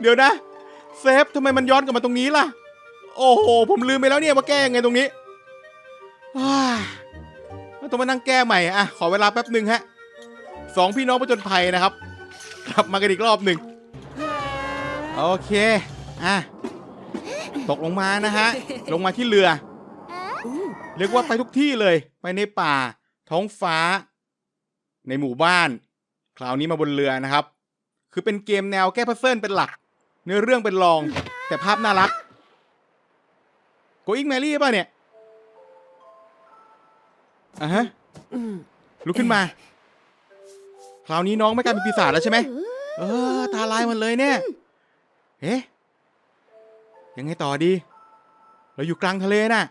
เดี๋ยวนะ เซฟทำไมมันย้อนกลับมาตรงนี้ล่ะ โอ้โห ผมลืมไปแล้วเนี่ยว่าแก้ยังไงตรงนี้ว้าต้องมานั่งแก้ใหม่อะขอเวลาแป๊บหนึ่งฮะสองพี่น้องประจนภัยนะครับ กลับมากันอีกรอบหนึ่งโอเคอะตกลงมานะฮะ ลงมาที่เรือเรียกว่าไปทุกที่เลย ไปในป่า ท้องฟ้า ในหมู่บ้าน คราวนี้มาบนเรือนะครับ คือเป็นเกมแนวแก้พัซเซิลเป็นหลัก เนื้อเรื่องเป็นรอง แต่ภาพน่ารักโกอิงแมรี่ป่ะเนี่ยอะฮะลุกขึ้นมา คราวนี้น้องไม่กลายเป็นปีศาจแล้วใช่ไหมเออ ตาลายหมดเลยเนี่ยเอ๊ะยังไงต่อดี เราอยู่กลางทะเลน่ะ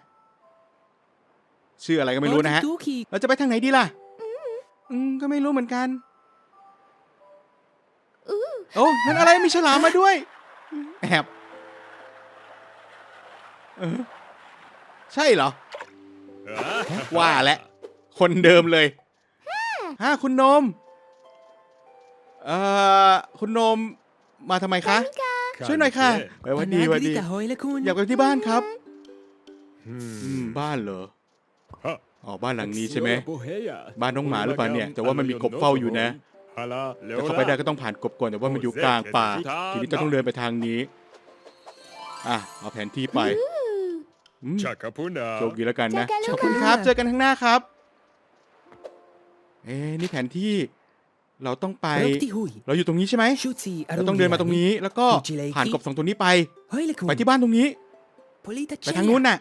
ชื่ออะไรก็ไม่รู้นะฮะ เราจะไปทางไหนดีล่ะ อืม ก็ไม่รู้เหมือนกัน โอ้นั่นอะไรมีฉลามมาด้วย แอบเออใช่เหรอ ว่าแล้วคนเดิมเลยฮะคุณโนม เอ่อ คุณโนมมาทำไมคะ ช่วยหน่อยค่ะเอ้ยหวันดีหวันดี อยากไปที่บ้านครับ อืม บ้านเหรอ อ๋อ บ้านหลังนี้ใช่ไหม บ้านน้องหมาหรือเปล่าเนี่ย แต่ว่ามันมีกบเฝ้าอยู่นะ ถ้าเข้าไปได้ก็ต้องผ่านกบก่อนแต่ว่ามันอยู่กลางป่า ทีนี้ต้องเดินไปทางนี้อะเอาแผนที่ไปอืม Chaka puna. โชคดีแล้วกันนะเจอกันลูกขอบคุณครับ เจอกันข้างหน้าครับ เอ๊ะนี่แผนที่เราต้องไป เราอยู่ตรงนี้ใช่ไหมเราต้องเดินมาตรงนี้ แล้วก็ผ่านกบสองตัวนี้ไป ไปที่บ้านตรงนี้ ไปทางนู้นน่ะ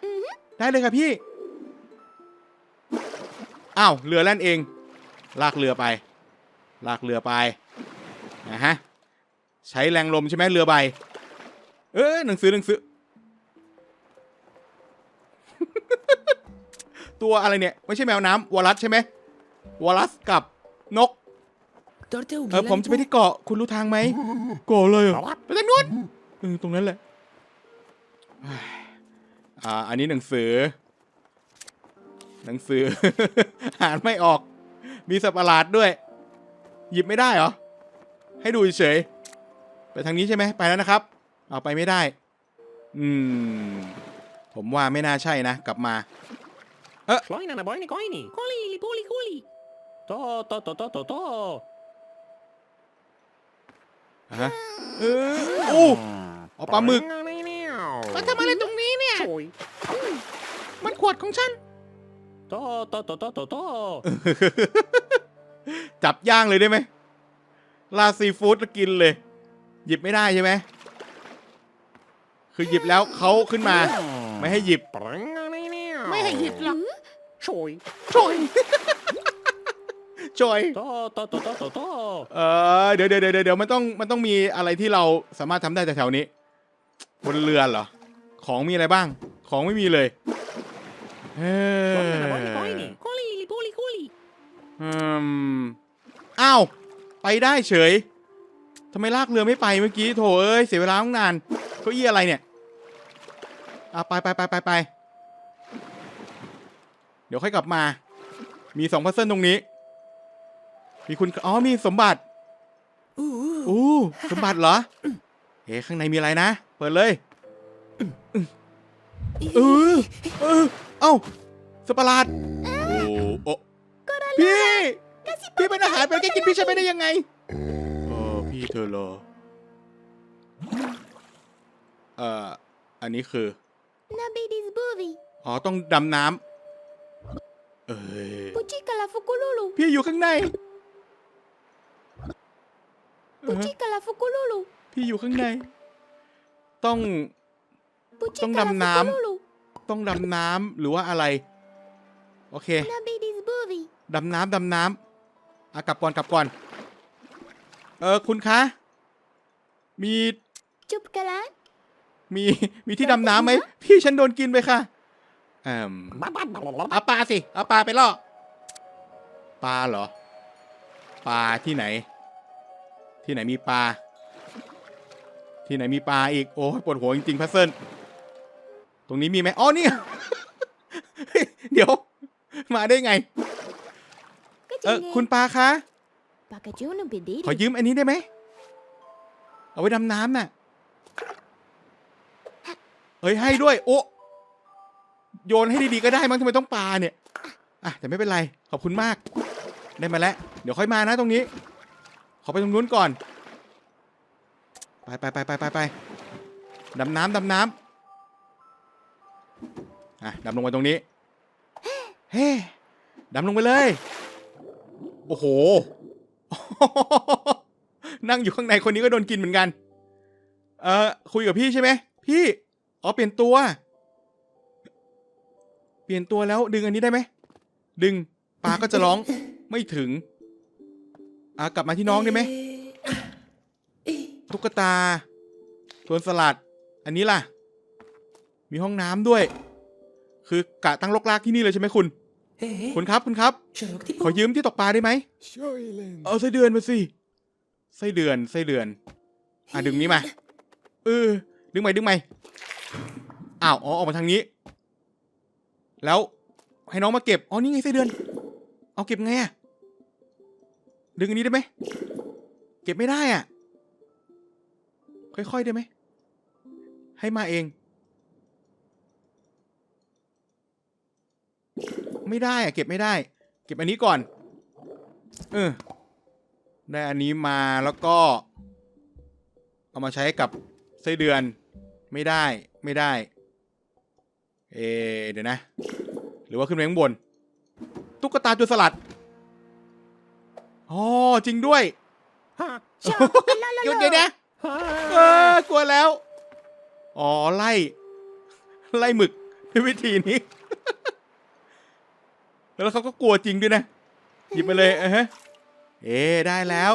ได้เลยครับพี่ อ้าว เรือแล่นเอง ลากเรือไป ลากเรือไปนะฮะใช้แรงลมใช่ไหมเรือใบ เออหนังสือหนังสือ ตัวอะไรเนี่ย ไม่ใช่แมวน้ำวอลลัสใช่ไหมวอลลัสกับนก เออผมจะไปที่เกาะคุณรู้ทางไหมเกาะเลยเหรอไปทางนู้นเออตรงนั้นแหละอ่าอ่าอันนี้หนังสือ หนังสือ อ่านไม่ออก มีสับประหลาดด้วย หยิบไม่ได้เหรอ ให้ดูเฉยๆไปทางนี้ใช่ไหมไปแล้วนะครับ เอาไปไม่ได้ อืม ผมว่าไม่น่าใช่นะ กลับมา Kloina na boini koini Kuli li puli kuli To to to to to to ฮะเออโอ้เอาปลาหมึกมาทำอะไรตรงนี้เนี่ย มันขวดของฉันโตโตโตโตโตโต จับย่างเลยได้ไหมลาดซีฟู้ดแล้วกินเลย หยิบไม่ได้ใช่ไหมคือหยิบแล้วเขาขึ้นมา ไม่ให้หยิบ ไม่ให้หยิบหรอกช่วยช่วยช่วยโตโตโตโตโตโตเออเดี๋ยวเดี๋ยวเดี๋ยวเดี๋ยวมันต้องมันต้องมีอะไรที่เราสามารถทำได้แถวๆนี้ บนเรือเหรอ ของมีอะไรบ้าง ของไม่มีเลยเฮ้ Kloina na boini ย อืมอ้าว ไปได้เฉยทำไมลากเรือไม่ไปเมื่อกี้โถเอ้ย เสียเวลาตั้งนานเก้าอี้อะไรเนี่ยอะไปไปไปไปไปเดี๋ยวค่อยกลับมา มีสองพัซเซิลตรงนี้ มีคุณ อ๋อ มีสมบัติอู้สมบัติเหรอเอ๊ะข้างในมีอะไรนะ เปิดเลยเออเออเอ้าสตว์ประหลาดโอ้โอ้ พี่ พี่เป็นอาหารไปแกกินพี่ใช่ไหมได้ยังไงเออพี่เธอเหรอเอ่ออันนี้คือ Nabidis buvi. อ๋อต้องดำน้ำเอ้ย Puchika la fukululu. พี่อยู่ข้างในเออ Puchika la fukululu. พี่อยู่ข้างใน ต้อง Puchika Tong la dam nam. fukululu. ต้องดำน้ำหรือว่าอะไร โอเค Nabidis buvi. ดำน้ำดำน้ำอะกลับก่อนกลับก่อน เออคุณคะ มี Chup kalan. มีมีที่ดำน้ำไหมพี่ฉันโดนกินไปค่ะเอ่มบ้าบ้าบ้าบ้าเอาปลาสิเอาปลาไปล่อปลาเหรอ ปลาที่ไหน ที่ไหนมีปลา ที่ไหนมีปลาอีกโอ้ยปวดหัวจริงๆพัซเซิลตรงนี้มีไหมอ๋อเนี่ยเฮ้ยเดี๋ยว มาได้ไง เออ Kecil. คุณปลาคะ Pakajuno bediri. ขอยืมอันนี้ได้ไหมเอาไว้ดำน้ำน่ะเอ้ยให้ด้วย โอ้โยนให้ดีๆก็ได้มั้งทำไมต้องปลาเนี่ยอะแต่ไม่เป็นไรขอบคุณมาก ได้มาแล้ว เดี๋ยวค่อยมานะตรงนี้ ขอไปตรงนู้นก่อน ไปไปไปไปไปไปดำน้ำดำน้ำอะดำลงไปตรงนี้ เฮ้ดำลงไปเลย โอ้โห นั่งอยู่ข้างในคนนี้ก็โดนกินเหมือนกัน เอ่อคุยกับพี่ใช่ไหมพี่ อ๋อเปลี่ยนตัว เปลี่ยนตัวแล้วดึงอันนี้ได้ไหม ดึงปลาก็จะร้องไม่ถึง อะกลับมาที่น้องได้ไหมตุ๊กตาสวนสลัด อันนี้ล่ะ มีห้องน้ำด้วย คือกะตั้งลกลากที่นี่เลยใช่ไหมคุณ คุณครับคุณครับเชิญที่ขอยืมที่ตกปลาได้ไหม เอาไส้เดือนมาสิ ไส้เดือนไส้เดือน อะดึงนี้มาเออดึงใหม่ดึงใหม่อ้าวอ๋อออกมาทางนี้ แล้วให้น้องมาเก็บ อ๋อนี่ไงไส้เดือน เอาเก็บไงอะดึงอันนี้ได้ไหม เก็บไม่ได้อะ ค่อยๆได้ไหม ให้มาเอง ไม่ได้อะเก็บไม่ได้ เก็บอันนี้ก่อน เออ ได้อันนี้มาแล้วก็ เอามาใช้กับไส้เดือน ไม่ได้ไม่ได้ เอะเดี๋ยวนะ หรือว่าขึ้นไปข้างบน ตุ๊กตาจุดสลัดอ๋อจริงด้วยฮะหยุดเดี๋ยวนะฮะเออกลัวแล้ว อ๋อไล่ ไล่หมึกด้วยวิธีนี้ แล้วเขาก็กลัวจริงด้วยนะหยิบมาเลยเออฮะเอ๊ะได้แล้ว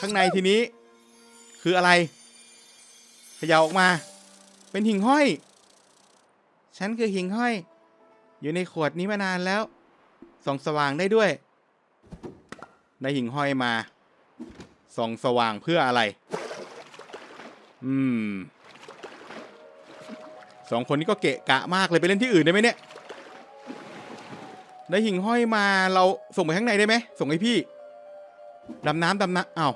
ข้างในทีนี้ คืออะไรเขย่าออกมา เป็นหิ่งห้อย ฉันคือหิ่งห้อย อยู่ในขวดนี้มานานแล้วส่องสว่างได้ด้วยได้หิ่งห้อยมาส่องสว่างเพื่ออะไร อืมสองคนนี้ก็เกะกะมากเลยไปเล่นที่อื่นได้ไหมเนี่ย ได้หิ่งห้อยมาเราส่งไปข้างในได้ไหมส่งให้พี่ดำน้ำดำน้ำอ้าว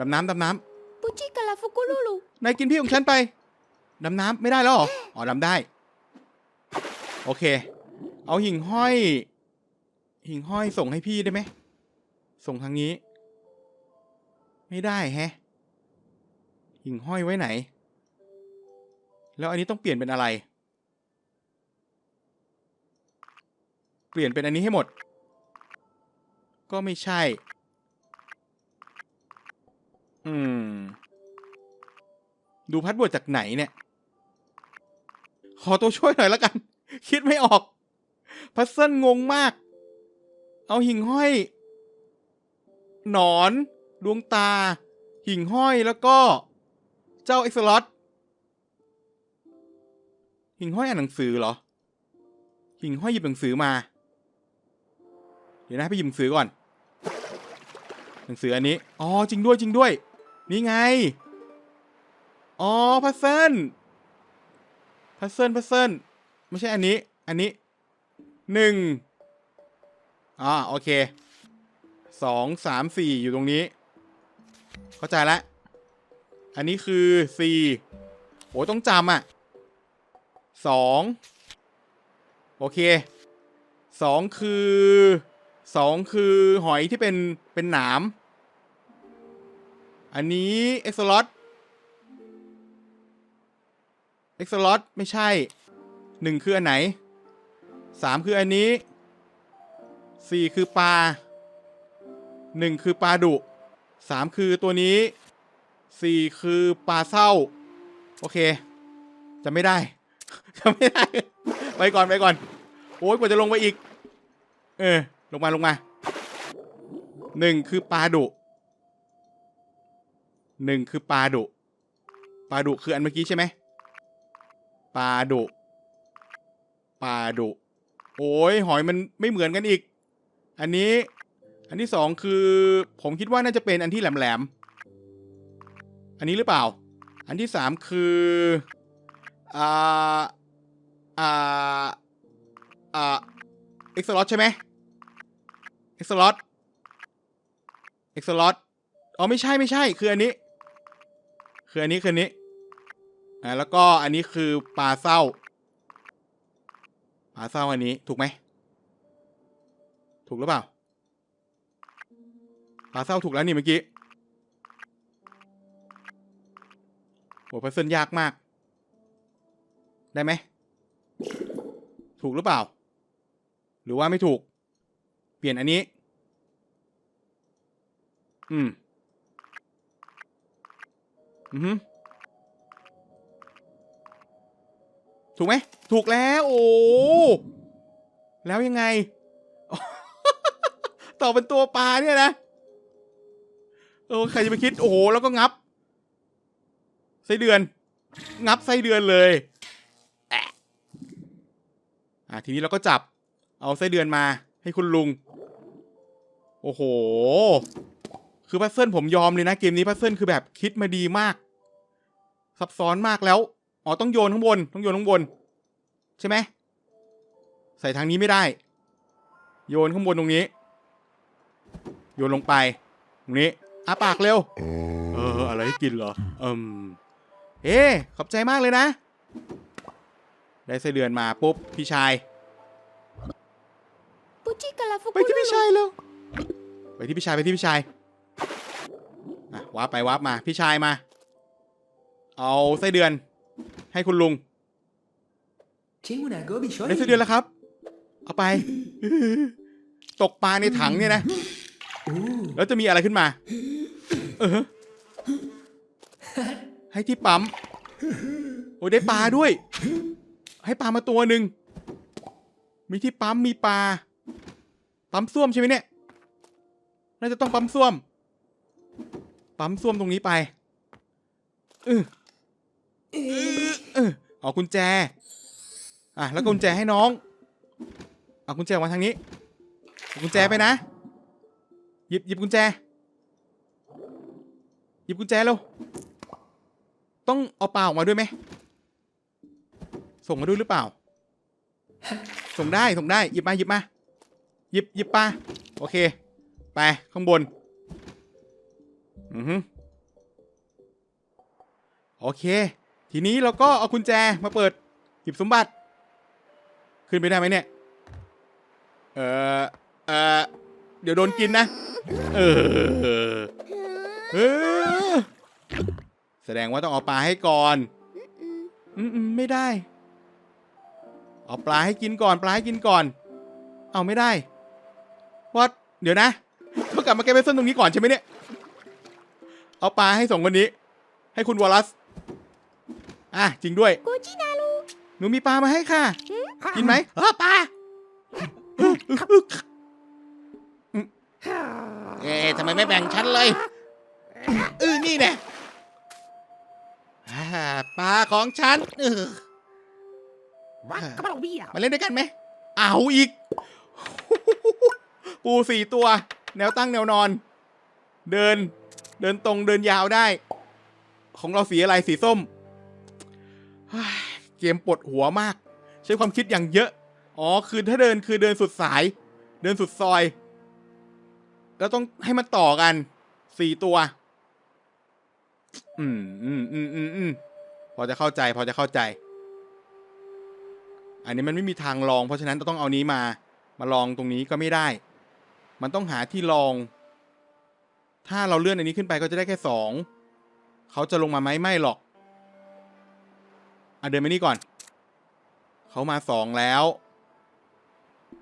ดำน้ำดำน้ Puchika la fukululu. ำนายกินพี่ของฉันไปดำน้ำไม่ได้แล้วเหรออ๋อดำได้ โอเค เอาหิ่งห้อย หิ่งห้อยส่งให้พี่ได้ไหมส่งทางนี้ ไม่ได้แฮะ หิ่งห้อยไว้ไหน แล้วอันนี้ต้องเปลี่ยนเป็นอะไร เปลี่ยนเป็นอันนี้ให้หมด ก็ไม่ใช่ อืม ดูพัดบทจากไหนเนี่ย ขอตัวช่วยหน่อยแล้วกัน คิดไม่ออก พัซเซิลงงมาก เอาหิ่งห้อย หนอน ดวงตา หิ่งห้อยแล้วก็ เจ้าเอ็กซ์ลอตหิ่งห้อยอ่านหนังสือเหรอ หิ่งห้อยหยิบหนังสือมา ดี๋ยวนะไปหยิบหนังสือก่อน หนังสืออันนี้ อ๋อจริงด้วยจริงด้วย นี่ไง อ๋อพัซเซิลพัซเซิลพัซเซิลไม่ใช่อันนี้ อันนี้หนึ่งอ่าโอเคสองสามสี่อยู่ตรงนี้ เข้าใจแล้วอันนี้คือสี่โอ้ต้องจำอะสองโอเคสองคือ สองคือหอยที่เป็นเป็นหนาม อันนี้เอ็กซ์ลอตเอ็กซ์ลอตไม่ใช่หนึ่งคืออันไหนสามคืออันนี้สี่คือปลาหนึ่งคือปลาดุสามคือตัวนี้สี่คือปลาเศร้า โอเค จะไม่ได้ จะไม่ได้ ไปก่อนไปก่อน โอ้ยกว่าจะลงไปอีก เออ ลงมาลงมาหนึ่งคือปลาดุหนึ่งคือปลาดุปลาดุคืออันเมื่อกี้ใช่ไหมปลาดุปลาดุโอ้ยหอยมันไม่เหมือนกันอีก อันนี้อันที่สองคือ ผมคิดว่าน่าจะเป็นอันที่แหลมๆอันนี้หรือเปล่า อันที่สามคืออ่าอ่าอ่าเอ็กซ์ลอตใช่ไหม อ็กซ์ลอตเอ็ X slot อ๋อไม่ใช่ไม่ใช่ คืออันนี้ คืออันนี้คืออันนี้อ่าแล้วก็อันนี้คือปลาเศร้าปลาเศร้าอันนี้ถูกไหมถูกหรือเปล่าปลาเศร้าถูกแล้วนี่เมื่อกี้โหพัซเซิลยากมาก ได้ไหม ถูกหรือเปล่า หรือว่าไม่ถูก เปลี่ยนอันนี้ อืม อือฮึถูกไหม ถูกแล้ว โอ้ แล้วยังไง ต่อเป็นตัวปลาเนี่ยนะเออใครจะไปคิด โอ้โห แล้วก็งับ ไส้เดือน งับไส้เดือนเลยอะอะทีนี้เราก็จับ เอาไส้เดือนมาให้คุณลุง โอ้โห คือพัซเซิลผมยอมเลยนะเกมนี้พัซเซิลคือแบบคิดมาดีมาก ซับซ้อนมากแล้ว อ๋อต้องโยนข้างบน ต้องโยนข้างบน ใช่ไหม ใส่ทางนี้ไม่ได้ โยนข้างบนตรงนี้ โยนลงไป ตรงนี้อาปากเร็ว เออ อะไรให้กินเหรอ อืม เอ๊ขอบใจมากเลยนะ ได้ไส้เดือนมาปุ๊บ พี่ชายปุจิกาลาฟุไปกุที่ลูพี่ลูชายเร็ว ไปที่พี่ชายไปที่พี่ชายอะวาร์ปไปวาร์ปมา พี่ชายมา เอาไส้เดือน ให้คุณลุง Tengo una gobi ได้ไส้เดือนแล้วครับ เอาไป ตกปลาในถังเนี่ยนะแล้วจะมีอะไรขึ้นมา เออ ให้ที่ปั๊ม โอ้ยได้ปลาด้วย ให้ปลามาตัวหนึ่ง มีที่ปั๊มมีปลา ปั๊มส้วมใช่ไหมเนี่ย น่าจะต้องปั๊มส้วม ปั๊มส้วมตรงนี้ไปเออเออเออเอากุญแจ อะแล้วกุญแจให้น้อง เอากุญแจมาทางนี้กุญแจไปนะ หยิบหยิบกุญแจ หยิบกุญแจเร็ว ต้องเอาปลาออกมาด้วยไหม ส่งมาด้วยหรือเปล่า ส่งได้ ส่งได้ หยิบมา หยิบมา หยิบหยิบปลา โอเค ไป ข้างบน อือฮึโอเค ทีนี้เราก็เอากุญแจมาเปิด หยิบสมบัติ ขึ้นไปได้ไหมเนี่ย เออเออเดี๋ยวโดนกินนะ เออเออแสดงว่าต้องเอาปลาให้ก่อนอืมอืมไม่ได้ เอาปลาให้กินก่อน ปลาให้กินก่อน เอาไม่ได้วัดเดี๋ยวนะ ต้องกลับมาแก้เป็นเส้นตรงนี้ก่อนใช่ไหมเนี่ย เอาปลาให้สองคนนี้ ให้คุณวอลลัส อะจริงด้วยโกจินาลูหนูมีปลามาให้ค่ะ กินไหมเออปลาเอ๊ะทำไมไม่แบ่งฉันเลยเออนี่แน่อ่าปลาของฉันเออ Wah, kapan aku biar? มาเล่นด้วยกันไหมเอาอีก ปูสี่ตัว แนวตั้งแนวนอน เดิน เดินตรงเดินยาวได้ ของเราสีอะไรสีส้ม เกมปวดหัวมาก ใช้ความคิดอย่างเยอะ อ๋อ คือถ้าเดินคือเดินสุดสาย เดินสุดซอย แล้วต้องให้มันต่อกันสี่ตัว อืมอืมอืมอืมอืมพอจะเข้าใจพอจะเข้าใจ อันนี้มันไม่มีทางลอง เพราะฉะนั้นต้องเอานี้มา มาลองตรงนี้ก็ไม่ได้ มันต้องหาที่ลอง ถ้าเราเลื่อนอันนี้ขึ้นไปก็จะได้แค่สอง เขาจะลงมาไหมไม่หรอก อะเดินมานี่ก่อน เขามาสองแล้ว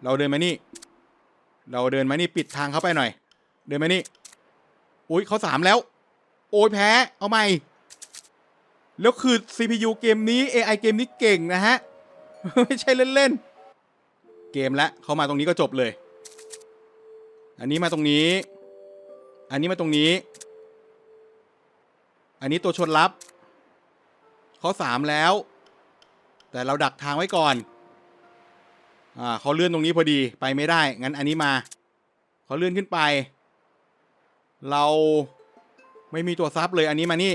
เราเดินมานี่ เราเดินมานี่ปิดทางเขาไปหน่อย เดินมานี่ อุ้ยเขาสามแล้ว โอ้ยแพ้ เอาใหม่ แล้วคือ CPU เกมนี้ AI เกมนี้เก่งนะฮะ ไม่ใช่เล่นๆ เกมละเขามาตรงนี้ก็จบเลย อันนี้มาตรงนี้ อันนี้มาตรงนี้ อันนี้ตัวชนลับ เขาสามแล้ว แต่เราดักทางไว้ก่อน อ่าเขาเลื่อนตรงนี้พอดี ไปไม่ได้ งั้นอันนี้มา เขาเลื่อนขึ้นไป เราไม่มีตัวซับเลย อันนี้มานี่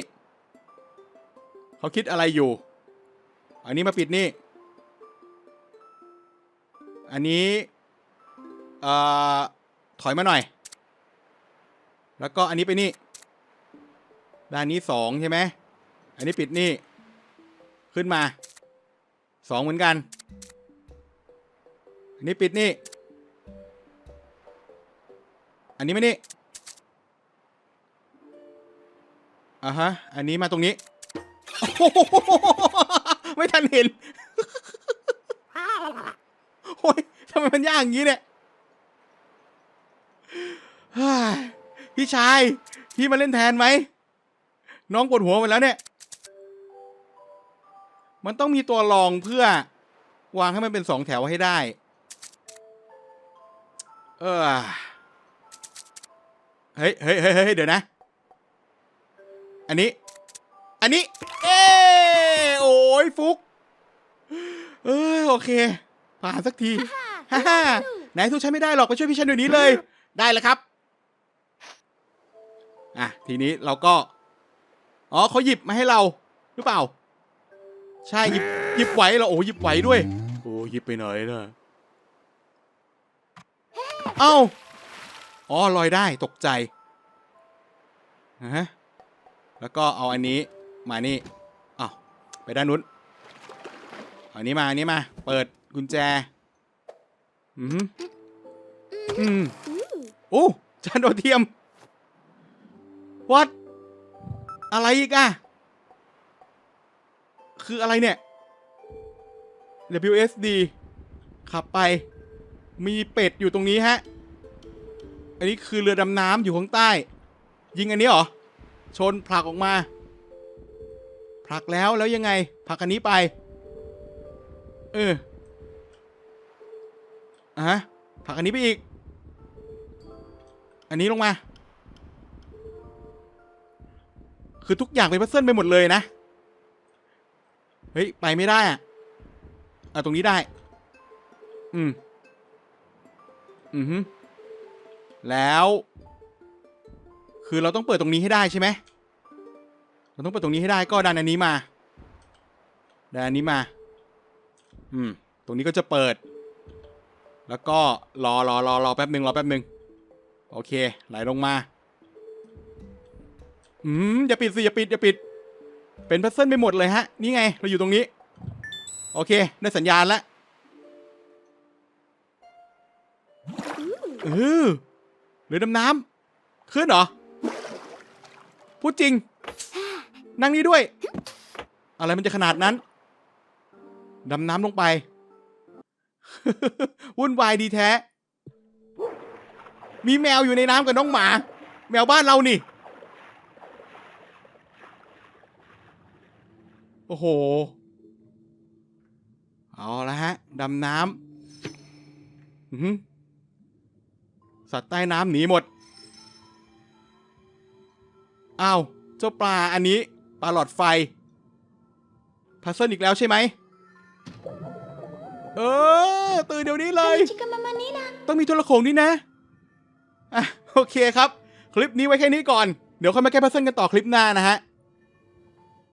เขาคิดอะไรอยู่ อันนี้มาปิดนี่ อันนี้ เอ่อ ถอยมาหน่อย แล้วก็อันนี้ไปนี่ ด้านนี้สองใช่ไหม อันนี้ปิดนี่ ขึ้นมาสองเหมือนกัน อันนี้ปิดนี่ อันนี้ไม่นี่อะฮะ อันนี้มาตรงนี้ ไม่ทันเห็นโอ้ยทำไมมันยากอย่างนี้เนี่ย พี่ชาย พี่มาเล่นแทนไหม น้องปวดหัวหมดแล้วเนี่ย มันต้องมีตัวรองเพื่อ วางให้มันเป็นสองแถวให้ได้ เออเฮ้ยเฮ้ยเฮ้ยเฮ้ยเดี๋ยวนะ อันนี้ อันนี้ เอ้โอ้ยฟุก เออโอเค ผ่านสักทีฮ่าฮ่าไหนสู้ฉันไม่ได้หรอก ไปช่วยพี่ฉันเดี๋ยวนี้เลย ได้แล้วครับ อะ ทีนี้เราก็ อ๋อเขาหยิบมาให้เราหรือเปล่า ใช่หยิบหยิบไหวเราโอ้หยิบไหวด้วย โอ้หยิบไปหนล่ะเอ้า อ๋อลอยได้ตกใจฮะแล้วก็เอาอันนี้มานี่อ้าวไปด้านนู้นอันนี้มาอันนี้มา เปิดกุญแจ อืมอืม โอ้จานโดดเทียมวัดอะไรอีกอะคืออะไรเนี่ย WSD ขับไป มีเป็ดอยู่ตรงนี้ฮะ อันนี้คือเรือดำน้ำอยู่ข้างใต้ ยิงอันนี้เหรอ ชนผลักออกมา ผลักแล้วแล้วยังไงผลักอันนี้ไป เอออะฮะผลักอันนี้ไปอีก อันนี้ลงมา คือทุกอย่างเป็นพัซเซิลไปหมดเลยนะ เฮ้ย ไปไม่ได้อะอะตรงนี้ได้ อืม อือฮึแล้ว คือเราต้องเปิดตรงนี้ให้ได้ใช่ไหมเราต้องเปิดตรงนี้ให้ได้ก็ดันอันนี้มาดันอันนี้มา อืม ตรงนี้ก็จะเปิด แล้วก็รอรอรอรอแป๊บหนึ่งรอแป๊บหนึ่ง โอเค ไหลลงมา อืม อย่าปิดสิ อย่าปิด อย่าปิด เป็นพัซเซิลไปหมดเลยฮะ นี่ไง เราอยู่ตรงนี้ โอเค ได้สัญญาณแล้วเออเรือดำน้ำขึ้นเหรอ พูดจริง นั่งนี่ด้วย อะไรมันจะขนาดนั้น ดำน้ำลงไป วุ่นวายดีแท้ มีแมวอยู่ในน้ำกับน้องหมา แมวบ้านเรานี่ โอ้โห เอาละฮะ ดำน้ำอื้อหือสัตว์ใต้น้ำหนีหมด อ้าว เจ้าปลาอันนี้ ปลาหลอดไฟพัซเซิลอีกแล้วใช่ไหม เออ ตื่นเดี๋ยวนี้เลยชิคามามานี่นะต้องมีโทรโขงนี่นะ อะโอเคครับ คลิปนี้ไว้แค่นี้ก่อน เดี๋ยวค่อยมาแก้พัซเซิลกันต่อคลิปหน้านะฮะ